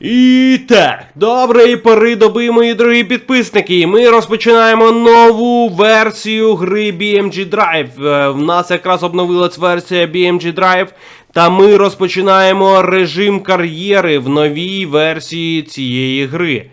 І так, доброї пори доби, мої дорогі підписники. Ми розпочинаємо нову версію гри BMG Drive. Е, В нас якраз обновилась версія BMG Drive, та ми розпочинаємо режим кар'єри в новій версії цієї гри.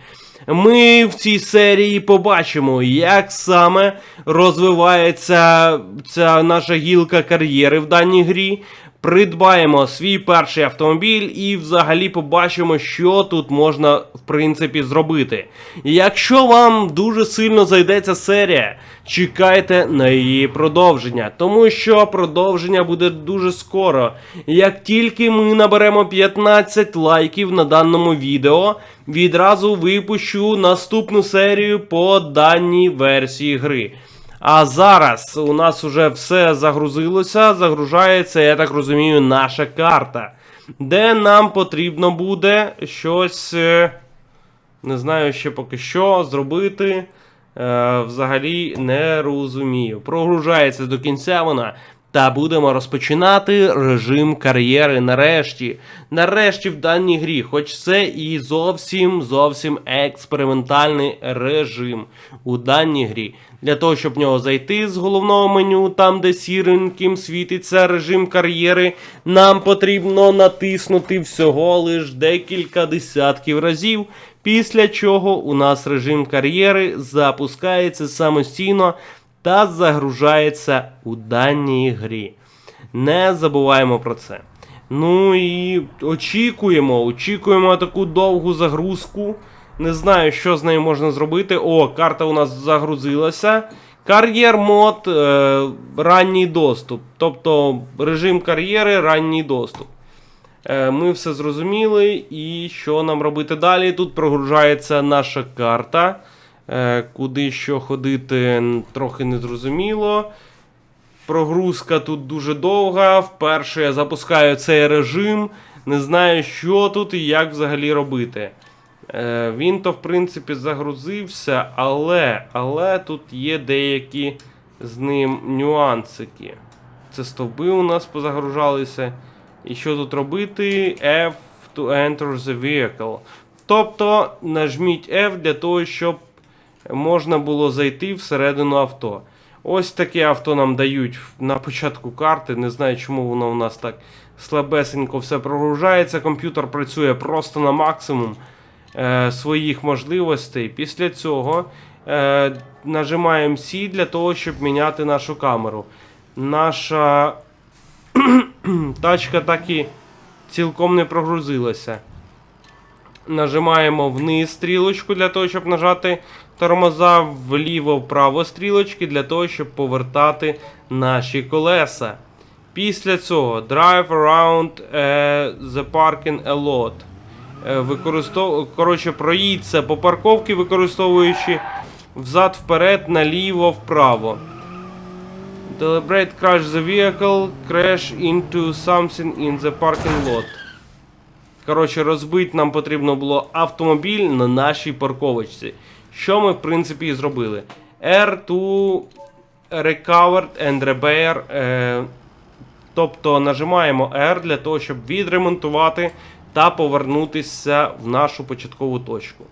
Ми в цій серії побачимо, як саме розвивається ця наша гілка кар'єри в даній грі. Придбаємо свій перший автомобіль і взагалі побачимо, що тут можна в принципі зробити. Якщо вам дуже сильно зайде ця серія, чекайте на її продовження, тому що продовження буде дуже скоро. Як тільки ми наберемо 15 лайків на даному відео, відразу випущу наступну серію по даній версії гри. А зараз у нас уже все загрузилося, загружається, я так розумію, наша карта, де нам потрібно буде щось, е, не знаю ще поки що зробити. Е, взагалі не розумію. Прогружається до кінця вона. Та будемо розпочинати режим кар'єри нарешті. Нарешті в даній грі, хоч це і зовсім зовсім експериментальний режим у даній грі. Для того, щоб в нього зайти з головного меню, там де сіреньким світиться режим кар'єри, нам потрібно натиснути всього лиш декілька десятків разів. Після чого у нас режим кар'єри запускається самостійно та загружається у даній грі. Не забуваємо про це. Ну і очікуємо, очікуємо таку довгу загрузку. Не знаю, що з нею можна зробити. О, карта у нас загрузилася. Кар'єр мод, е, ранній доступ. Тобто режим кар'єри, ранній доступ. Е, Ми все зрозуміли. І що нам робити далі? Тут прогружається наша карта. Е, Куди що ходити, трохи не зрозуміло. Прогрузка тут дуже довга. Вперше я запускаю цей режим. Не знаю, що тут і як взагалі робити. Е, Він то, в принципі, загрузився, але, але тут є деякі з ним нюансики. Це стовби у нас позагружалися. І що тут робити? F to enter the vehicle. Тобто нажміть F для того, щоб можна було зайти всередину авто. Ось таке авто нам дають на початку карти. Не знаю, чому воно у нас так слабесенько все прогружається. Комп'ютер працює просто на максимум е, своїх можливостей. Після цього е, нажимаємо C для того, щоб міняти нашу камеру. Наша тачка так і цілком не прогрузилася. Нажимаємо вниз стрілочку для того, щоб нажати тормоза, вліво-вправо стрілочки для того, щоб повертати наші колеса. Після цього drive around е, the parking a lot. Е, використов... Коротше, проїдься по парковці, використовуючи взад-вперед, наліво-вправо. Deliberate crash the vehicle, crash into something in the parking lot. Коротше, розбити нам потрібно було автомобіль на нашій парковочці. Що ми, в принципі, і зробили. R to recovered and repair. Е, тобто нажимаємо R для того, щоб відремонтувати та повернутися в нашу початкову точку.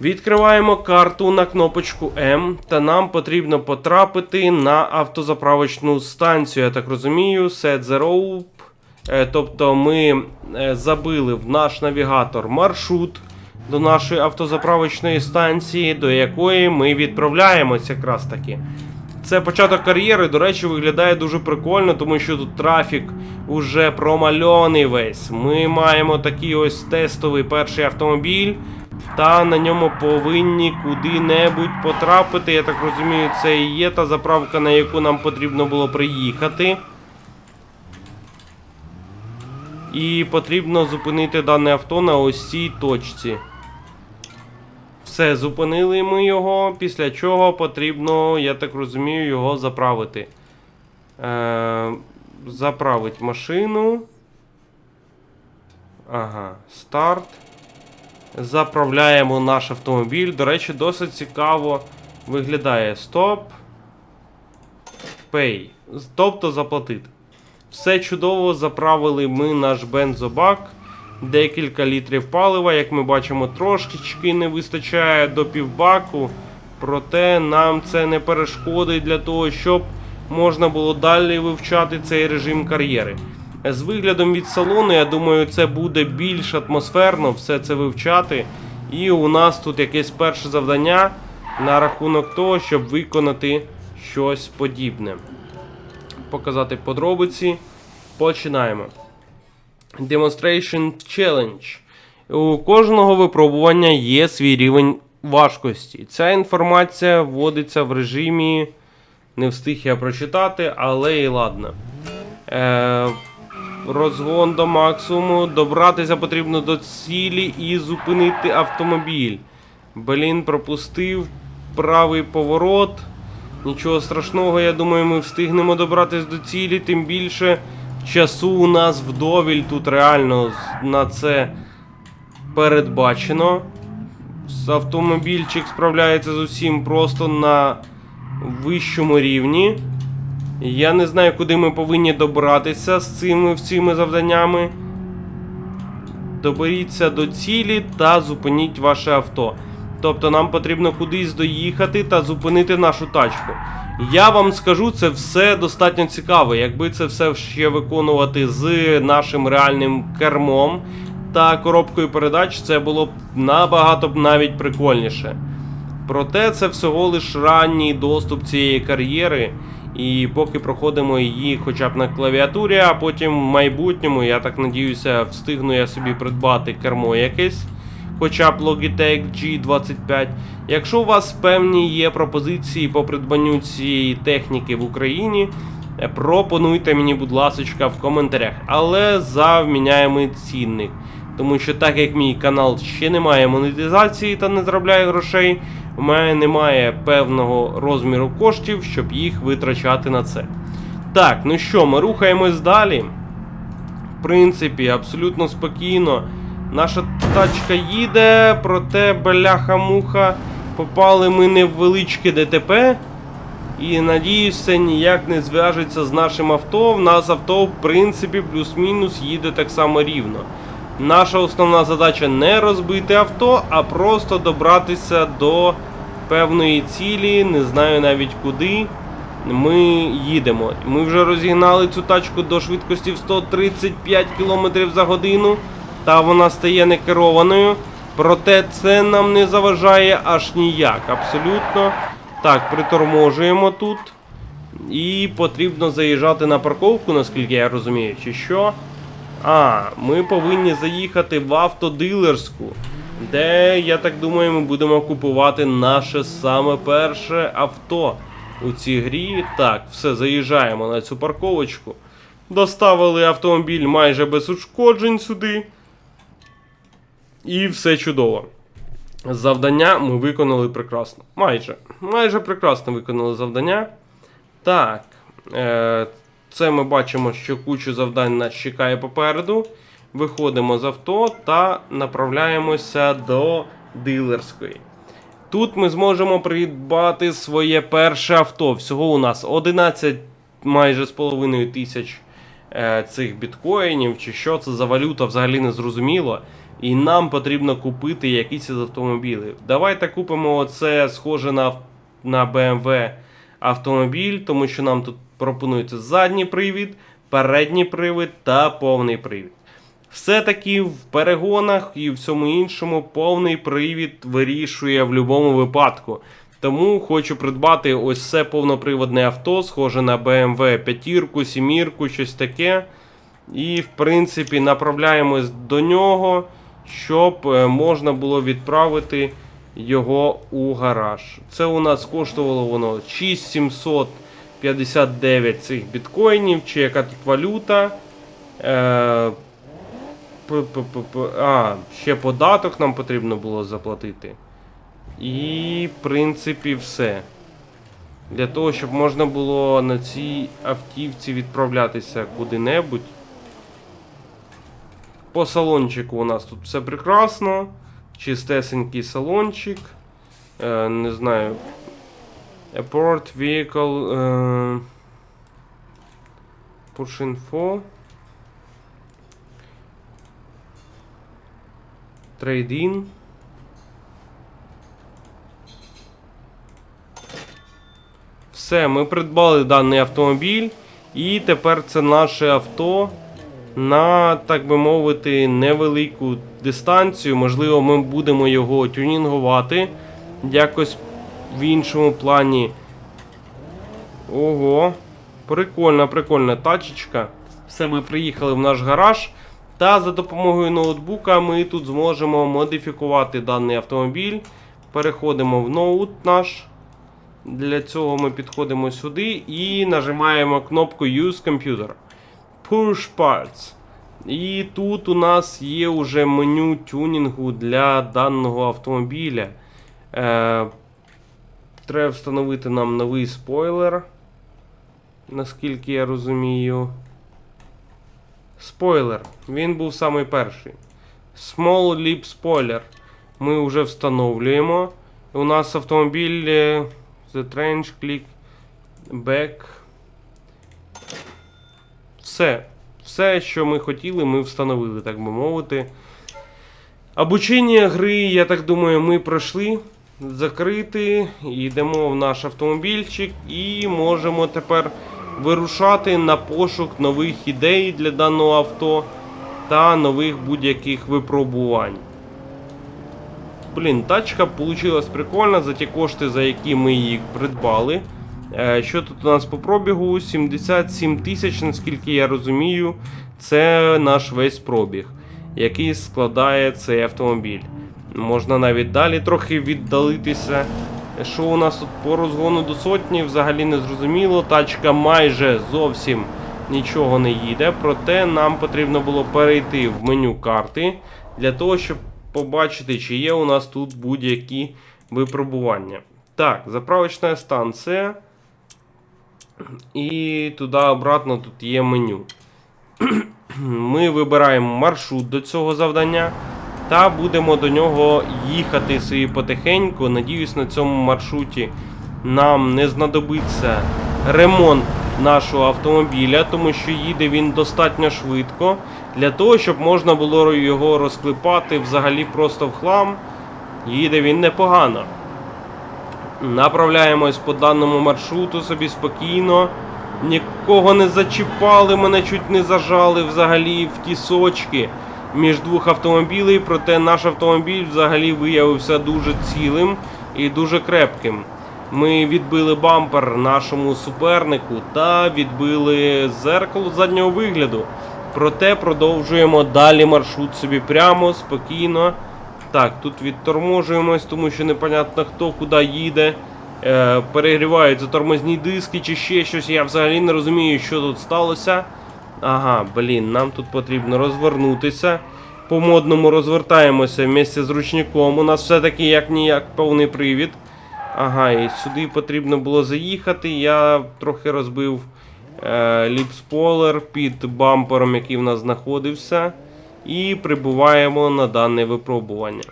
Відкриваємо карту на кнопочку М, та нам потрібно потрапити на автозаправочну станцію. Я так розумію, Set the rope. Е, Тобто ми е, забили в наш навігатор маршрут до нашої автозаправочної станції, до якої ми відправляємось якраз таки. Це початок кар'єри, до речі, виглядає дуже прикольно, тому що тут трафік уже промальований весь. Ми маємо такий ось тестовий перший автомобіль, та на ньому повинні куди-небудь потрапити. Я так розумію, це і є та заправка, на яку нам потрібно було приїхати. І потрібно зупинити дане авто на ось точці. Все, зупинили ми його, після чого потрібно, я так розумію, його заправити. Е, заправить машину. Ага, старт. Заправляємо наш автомобіль. До речі, досить цікаво виглядає стоп. Pay. Тобто заплатити. Все чудово, заправили ми наш бензобак. Декілька літрів палива. Як ми бачимо, трошечки не вистачає до півбаку. Проте нам це не перешкодить для того, щоб можна було далі вивчати цей режим кар'єри. З виглядом від салону, я думаю, це буде більш атмосферно все це вивчати. І у нас тут якесь перше завдання на рахунок того, щоб виконати щось подібне. Показати подробиці. Починаємо. Demonstration Challenge. У кожного випробування є свій рівень важкості. Ця інформація вводиться в режимі. Не встиг я прочитати, але і ладно. Е, розгон до максимуму. Добратися потрібно до цілі і зупинити автомобіль. Блін, пропустив правий поворот. Нічого страшного, я думаю, ми встигнемо добратися до цілі, тим більше часу у нас вдовіль тут реально на це передбачено. Автомобільчик справляється з усім просто на вищому рівні. Я не знаю, куди ми повинні добратися з цими цими завданнями. Доберіться до цілі та зупиніть ваше авто. Тобто нам потрібно кудись доїхати та зупинити нашу тачку. Я вам скажу, це все достатньо цікаво. Якби це все ще виконувати з нашим реальним кермом та коробкою передач, це було б набагато б навіть прикольніше. Проте це всього лиш ранній доступ цієї кар'єри. І поки проходимо її хоча б на клавіатурі, а потім в майбутньому, я так надіюся, встигну я собі придбати кермо якесь, хоча б Logitech G25. Якщо у вас певні є пропозиції по придбанню цієї техніки в Україні, е, пропонуйте мені, будь ласка, в коментарях. Але за вміняємий цінник. Тому що так як мій канал ще не має монетизації та не заробляє грошей, у мене немає певного розміру коштів, щоб їх витрачати на це. Так, ну що, ми рухаємось далі. В принципі, абсолютно спокійно. Наша тачка їде, проте бляха-муха. Попали ми не в величке ДТП. І надіюсь, це ніяк не зв'яжеться з нашим авто. В нас авто, в принципі, плюс-мінус їде так само рівно. Наша основна задача не розбити авто, а просто добратися до певної цілі, не знаю навіть куди. Ми їдемо. Ми вже розігнали цю тачку до швидкості в 135 км за годину, та вона стає некерованою. Проте це нам не заважає аж ніяк. Абсолютно. Так, приторможуємо тут. І потрібно заїжджати на парковку, наскільки я розумію, чи що. А, ми повинні заїхати в автодилерську, де, я так думаю, ми будемо купувати наше саме перше авто у цій грі. Так, все, заїжджаємо на цю парковочку. Доставили автомобіль майже без ушкоджень сюди. І все чудово. Завдання ми виконали прекрасно. Майже. Майже прекрасно виконали завдання. Так. Е, це ми бачимо, що кучу завдань нас чекає попереду. Виходимо з авто та направляємося до дилерської. Тут ми зможемо придбати своє перше авто. Всього у нас 11 майже з половиною тисяч е, цих біткоїнів, чи що це за валюта, взагалі не зрозуміло. І нам потрібно купити якісь автомобілів. Давайте купимо оце схоже на, на BMW автомобіль, тому що нам тут пропонується задній привід, передній привід та повний привід. Все-таки в перегонах і всьому іншому повний привід вирішує в будь-якому випадку. Тому хочу придбати ось це повноприводне авто, схоже на BMW 5, 7, щось таке. І, в принципі, направляємось до нього, щоб е, можна було відправити його у гараж. Це у нас коштувало воно 6759 цих біткоїнів, чи яка тут валюта. Е, А, ще податок нам потрібно було заплатити. І, в принципі, все. Для того, щоб можна було на цій автівці відправлятися куди-небудь. По салончику у нас тут все прекрасно. Чистесенький салончик. Е, не знаю. Airport Vehicle. Е, Push Info. Трейдін. Все, ми придбали даний автомобіль. І тепер це наше авто на, так би мовити, невелику дистанцію. Можливо, ми будемо його тюнінгувати якось в іншому плані. Ого, прикольна, прикольна тачечка. Все, ми приїхали в наш гараж. Та за допомогою ноутбука ми тут зможемо модифікувати даний автомобіль. Переходимо в ноут наш. Для цього ми підходимо сюди і нажимаємо кнопку Use Computer. Push Parts. І тут у нас є вже меню тюнінгу для даного автомобіля. Е, треба встановити нам новий спойлер. Наскільки я розумію. Спойлер. Він був самий перший. Small Lip Spoiler. Ми вже встановлюємо. У нас автомобіль е, The Trench Click Back. Все. Все, що ми хотіли, ми встановили, так би мовити. Обучення гри, я так думаю, ми пройшли. Закрити, йдемо в наш автомобільчик і можемо тепер вирушати на пошук нових ідей для даного авто та нових будь-яких випробувань. Блін, тачка получилась прикольна за ті кошти, за які ми її придбали. Е, Що тут у нас по пробігу? 77 тисяч, наскільки я розумію, це наш весь пробіг, який складає цей автомобіль. Можна навіть далі трохи віддалитися. Що у нас тут по розгону до сотні, взагалі не зрозуміло. Тачка майже зовсім нічого не їде. Проте нам потрібно було перейти в меню карти для того, щоб побачити, чи є у нас тут будь-які випробування. Так, заправочна станція. І туди обратно тут є меню. Ми вибираємо маршрут до цього завдання та будемо до нього їхати собі потихеньку. Надіюсь, на цьому маршруті нам не знадобиться ремонт нашого автомобіля, тому що їде він достатньо швидко. Для того, щоб можна було його розклепати взагалі просто в хлам. Їде він непогано. Направляємось по даному маршруту собі спокійно. Нікого не зачіпали, мене чуть не зажали взагалі в ті сочки між двох автомобілей, проте наш автомобіль взагалі виявився дуже цілим і дуже крепким. Ми відбили бампер нашому супернику та відбили зеркало заднього вигляду. Проте продовжуємо далі маршрут собі прямо, спокійно. Так, тут відторможуємось, тому що непонятно хто куди їде. Е, перегріваються тормозні диски чи ще щось. Я взагалі не розумію, що тут сталося. Ага, блін, нам тут потрібно розвернутися. По модному розвертаємося вместе з ручником. У нас все-таки як ніяк повний привід. Ага, і сюди потрібно було заїхати. Я трохи розбив е, ліпспойлер під бампером, який в нас знаходився. І прибуваємо на дане випробування.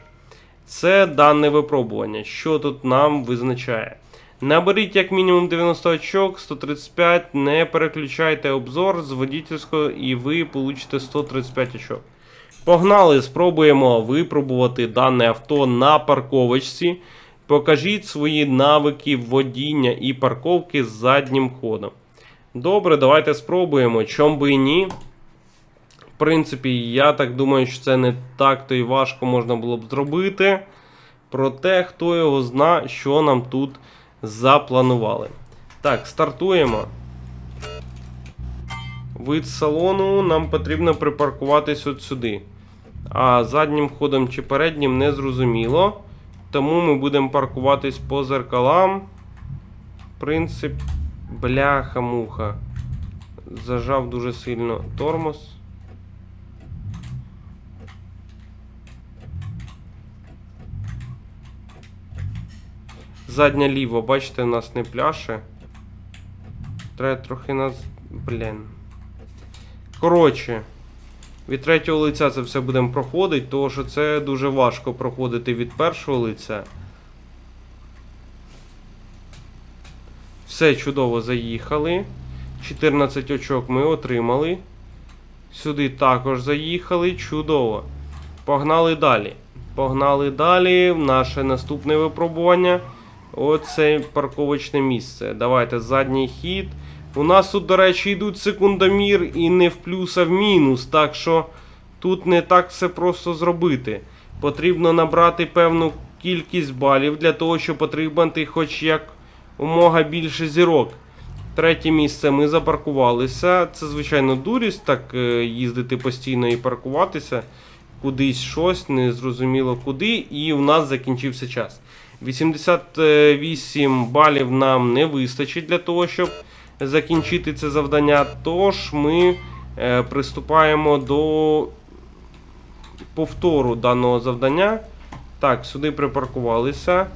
Це дане випробування. Що тут нам визначає? Наберіть як мінімум 90 очок, 135, не переключайте обзор з водительського і ви получите 135 очок. Погнали, спробуємо випробувати дане авто на парковочці. Покажіть свої навики водіння і парковки з заднім ходом. Добре, давайте спробуємо. Чом би і ні. Принципі, я так думаю, що це не так то і важко можна було б зробити. Проте, хто його зна, що нам тут запланували. Так, стартуємо. Вид салону нам потрібно припаркуватись от сюди. А заднім ходом чи переднім не зрозуміло. Тому ми будемо паркуватись по зеркалам. Принцип. Бляха-муха. Зажав дуже сильно тормоз. Задня ліво, бачите, у нас не пляше. Треба трохи нас. Блін. Коротше. Від третього лиця це все будемо проходити, тому що це дуже важко проходити від першого лиця. Все чудово заїхали. 14 очок ми отримали. Сюди також заїхали. Чудово. Погнали далі. Погнали далі. Наше наступне випробування. Оце парковочне місце. Давайте задній хід. У нас тут, до речі, йдуть секундомір і не в плюс, а в мінус. Так що тут не так все просто зробити. Потрібно набрати певну кількість балів для того, щоб отримати хоч як умога більше зірок. Третє місце ми запаркувалися. Це, звичайно, дурість так е, їздити постійно і паркуватися. Кудись щось, не зрозуміло куди, і у нас закінчився час. 88 балів нам не вистачить для того, щоб закінчити це завдання. Тож ми е, приступаємо до повтору даного завдання. Так, сюди припаркувалися.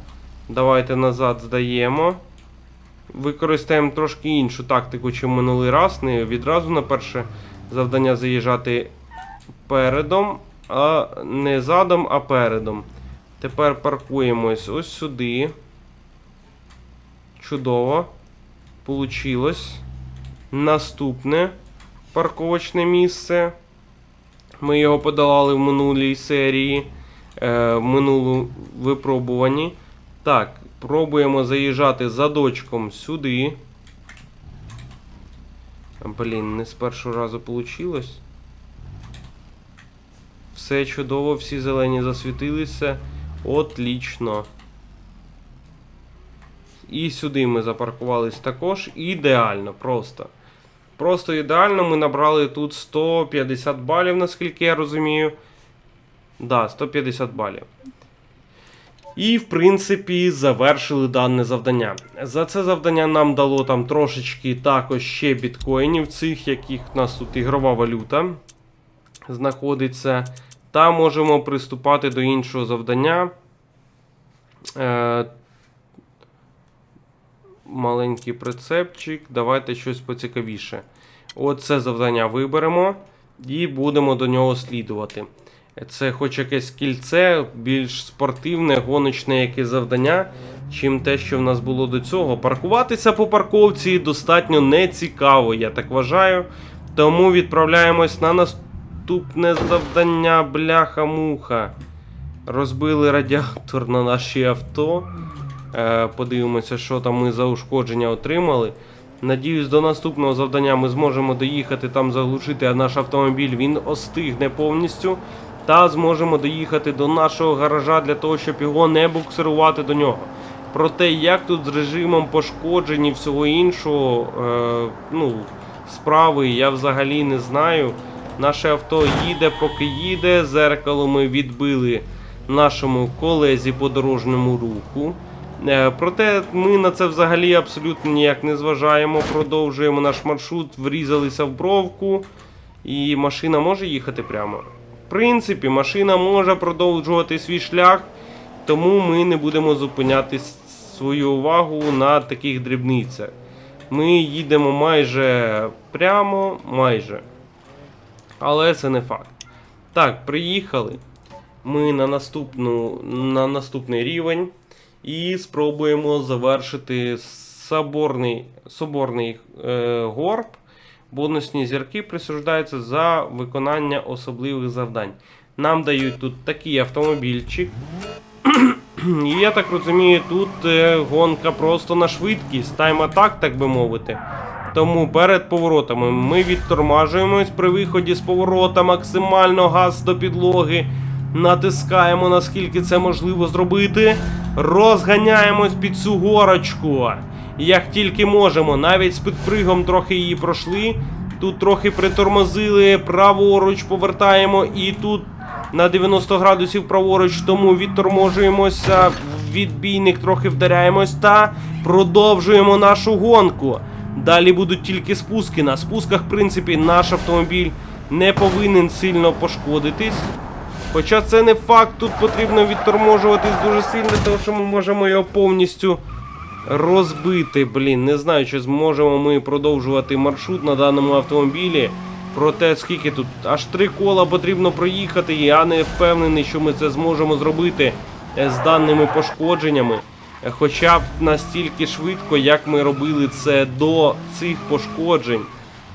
Давайте назад здаємо. Використаємо трошки іншу тактику, чим минулий раз. Не відразу на перше завдання заїжджати передом, а не задом, а передом. Тепер паркуємось ось сюди. Чудово. Получилось. Наступне парковочне місце. Ми його подолали в минулій серії, е, в минулу випробуванні. Так, пробуємо заїжджати задочком сюди. Блін, не з першого разу вийшло. Все чудово, всі зелені засвітилися. Отлічно. І сюди ми запаркувались також. Ідеально, просто. Просто ідеально. Ми набрали тут 150 балів, наскільки я розумію. Да, 150 балів. І, в принципі, завершили дане завдання. За це завдання нам дало там трошечки також ще біткоїнів, цих, яких у нас тут ігрова валюта знаходиться. Та можемо приступати до іншого завдання. Е, маленький прицепчик. Давайте щось поцікавіше. Оце завдання виберемо і будемо до нього слідувати. Це хоч якесь кільце, більш спортивне, гоночне якесь завдання, чим те, що в нас було до цього. Паркуватися по парковці достатньо нецікаво, я так вважаю. Тому відправляємось на наступне завдання, бляха-муха. Розбили радіатор на наші авто. Е, подивимося, що там ми за ушкодження отримали. Надіюсь, до наступного завдання ми зможемо доїхати там заглушити а наш автомобіль, він остигне повністю. Та зможемо доїхати до нашого гаража для того, щоб його не буксирувати до нього. Про те, як тут з режимом пошкоджень і всього іншого, е, ну, справи я взагалі не знаю. Наше авто їде, поки їде. Зеркало ми відбили нашому колезі по дорожньому руху. Е, Проте ми на це взагалі абсолютно ніяк не зважаємо. Продовжуємо наш маршрут, врізалися в бровку, і машина може їхати прямо. В принципі, машина може продовжувати свій шлях, тому ми не будемо зупиняти свою увагу на таких дрібницях. Ми їдемо майже прямо, майже. Але це не факт. Так, приїхали. Ми на, наступну, на наступний рівень і спробуємо завершити соборний, соборний е, горб. Бонусні зірки присуждаються за виконання особливих завдань. Нам дають тут такий автомобільчик. І я так розумію, тут е, гонка просто на швидкість, тайм-атак, так би мовити. Тому перед поворотами ми відтормажуємось при виході з поворота, максимально газ до підлоги. Натискаємо, наскільки це можливо зробити. Розганяємось під цю горочку. Як тільки можемо, навіть з підпригом трохи її пройшли. Тут трохи притормозили, праворуч повертаємо і тут на 90 градусів праворуч, тому відторможуємося, відбійник трохи вдаряємось та продовжуємо нашу гонку. Далі будуть тільки спуски. На спусках, в принципі, наш автомобіль не повинен сильно пошкодитись. Хоча це не факт, тут потрібно відторможуватись дуже сильно, тому що ми можемо його повністю розбити. Блін, не знаю, чи зможемо ми продовжувати маршрут на даному автомобілі. Проте скільки тут аж три кола потрібно проїхати, я не впевнений, що ми це зможемо зробити е, з даними пошкодженнями. Хоча б настільки швидко, як ми робили це до цих пошкоджень.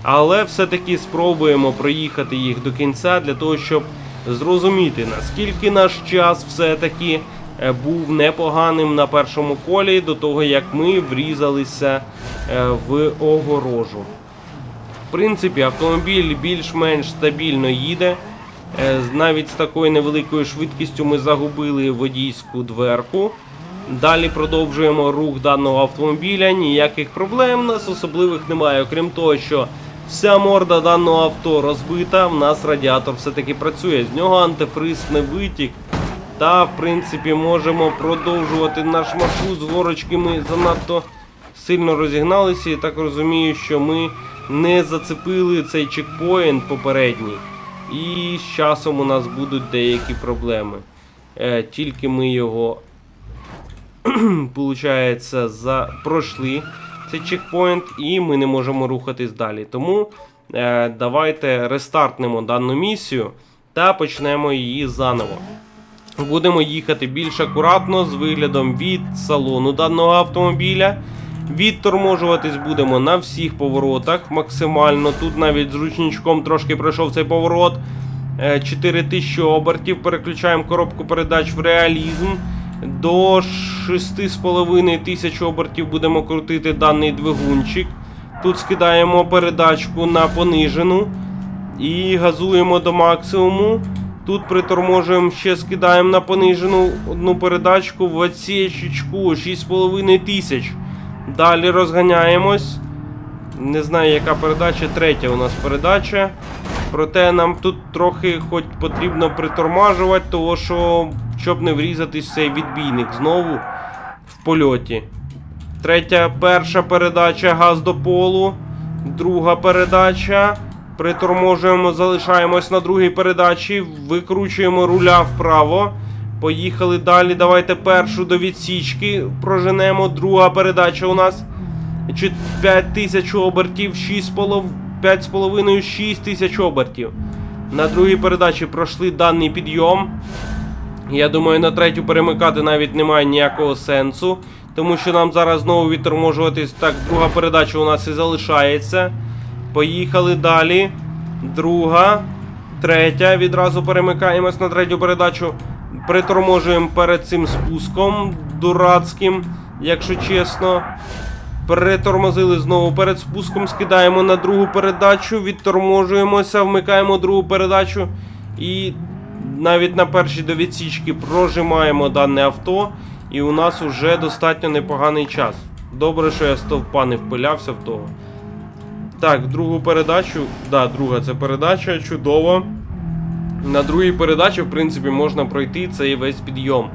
Але все-таки спробуємо проїхати їх до кінця для того, щоб зрозуміти, наскільки наш час все-таки е, був непоганим на першому колі до того, як ми врізалися е, в огорожу. В принципі, автомобіль більш-менш стабільно їде. Е, Навіть з такою невеликою швидкістю ми загубили водійську дверку. Далі продовжуємо рух даного автомобіля. Ніяких проблем у нас особливих немає. Окрім того, що вся морда даного авто розбита, в нас радіатор все-таки працює. З нього антифриз не витік. Та, в принципі, можемо продовжувати наш маршрут з горочки. Ми занадто сильно розігналися. І так розумію, що ми не зацепили цей чекпоінт попередній. І з часом у нас будуть деякі проблеми. Е, тільки ми його получається, за... пройшли цей чекпоінт, і ми не можемо рухатись далі. Тому е, давайте рестартнемо дану місію та почнемо її заново. Будемо їхати більш акуратно з виглядом від салону даного автомобіля. Відторможуватись будемо на всіх поворотах максимально. Тут навіть з ручничком трошки пройшов цей поворот. Е, 4000 обертів. Переключаємо коробку передач в реалізм. До 6,5 тисяч обертів будемо крутити даний двигунчик. Тут скидаємо передачку на понижену і газуємо до максимуму. Тут приторможуємо, ще скидаємо на понижену одну передачку в отсічечку 6,5 тисяч. Далі розганяємось. Не знаю, яка передача, третя у нас передача. Проте нам тут трохи хоч потрібно притормажувати, того що щоб не врізатись цей відбійник знову в польоті. Третя, перша передача газ до полу. Друга передача. Приторможуємо, залишаємось на другій передачі. Викручуємо руля вправо. Поїхали далі. Давайте першу до відсічки проженемо. Друга передача у нас. 5 тисяч обертів, 5,5-6 тисяч обертів. На другій передачі пройшли даний підйом. Я думаю, на третю перемикати навіть немає ніякого сенсу, тому що нам зараз знову відторможуватись. Так, друга передача у нас і залишається. Поїхали далі. Друга, третя. Відразу перемикаємось на третю передачу. Приторможуємо перед цим спуском дурацьким, якщо чесно. Перетормозили знову перед спуском, скидаємо на другу передачу, відторможуємося, вмикаємо другу передачу і навіть на першій до відсічки прожимаємо дане авто. І у нас уже достатньо непоганий час. Добре, що я стовпа не впилявся в того. Так, другу передачу. Да, друга це передача, чудово. На другій передачі, в принципі, можна пройти цей весь підйом.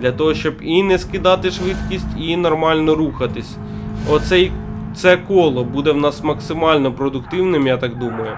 Для того, щоб і не скидати швидкість, і нормально рухатись. Оцей це коло буде в нас максимально продуктивним, я так думаю.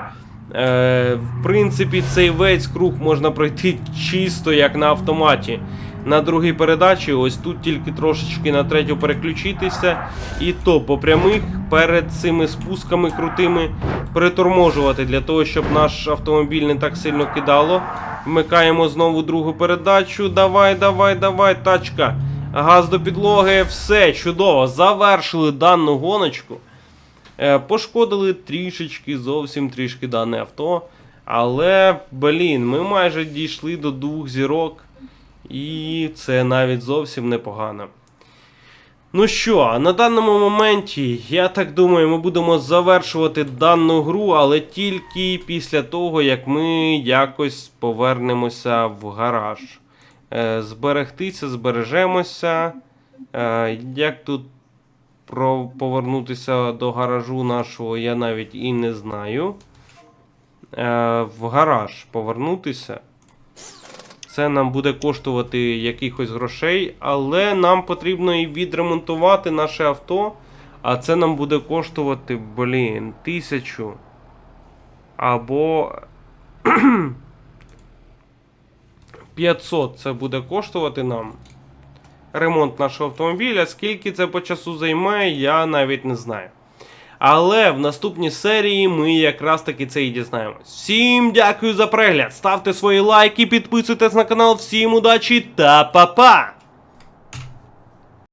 Е, в принципі, цей весь круг можна пройти чисто як на автоматі. На другій передачі, ось тут тільки трошечки на третю переключитися. І то по прямих перед цими спусками крутими приторможувати для того, щоб наш автомобіль не так сильно кидало. Вмикаємо знову другу передачу. Давай, давай, давай, тачка. Газ до підлоги, все чудово. Завершили дану гоночку. Е, Пошкодили трішечки, зовсім трішки дане авто. Але, блін, ми майже дійшли до двох зірок. І це навіть зовсім непогано. Ну що, на даному моменті, я так думаю, ми будемо завершувати дану гру, але тільки після того, як ми якось повернемося в гараж. Е, зберегтися, збережемося. Е, як тут про повернутися до гаражу нашого, я навіть і не знаю. Е, в гараж повернутися. Це нам буде коштувати якихось грошей, але нам потрібно і відремонтувати наше авто. А це нам буде коштувати, блін, тисячу. Або 500 це буде коштувати нам. Ремонт нашого автомобіля. Скільки це по часу займає, я навіть не знаю. Але в наступній серії ми якраз таки це і дізнаємось. Всім дякую за перегляд. Ставте свої лайки, підписуйтесь на канал. Всім удачі та па-па!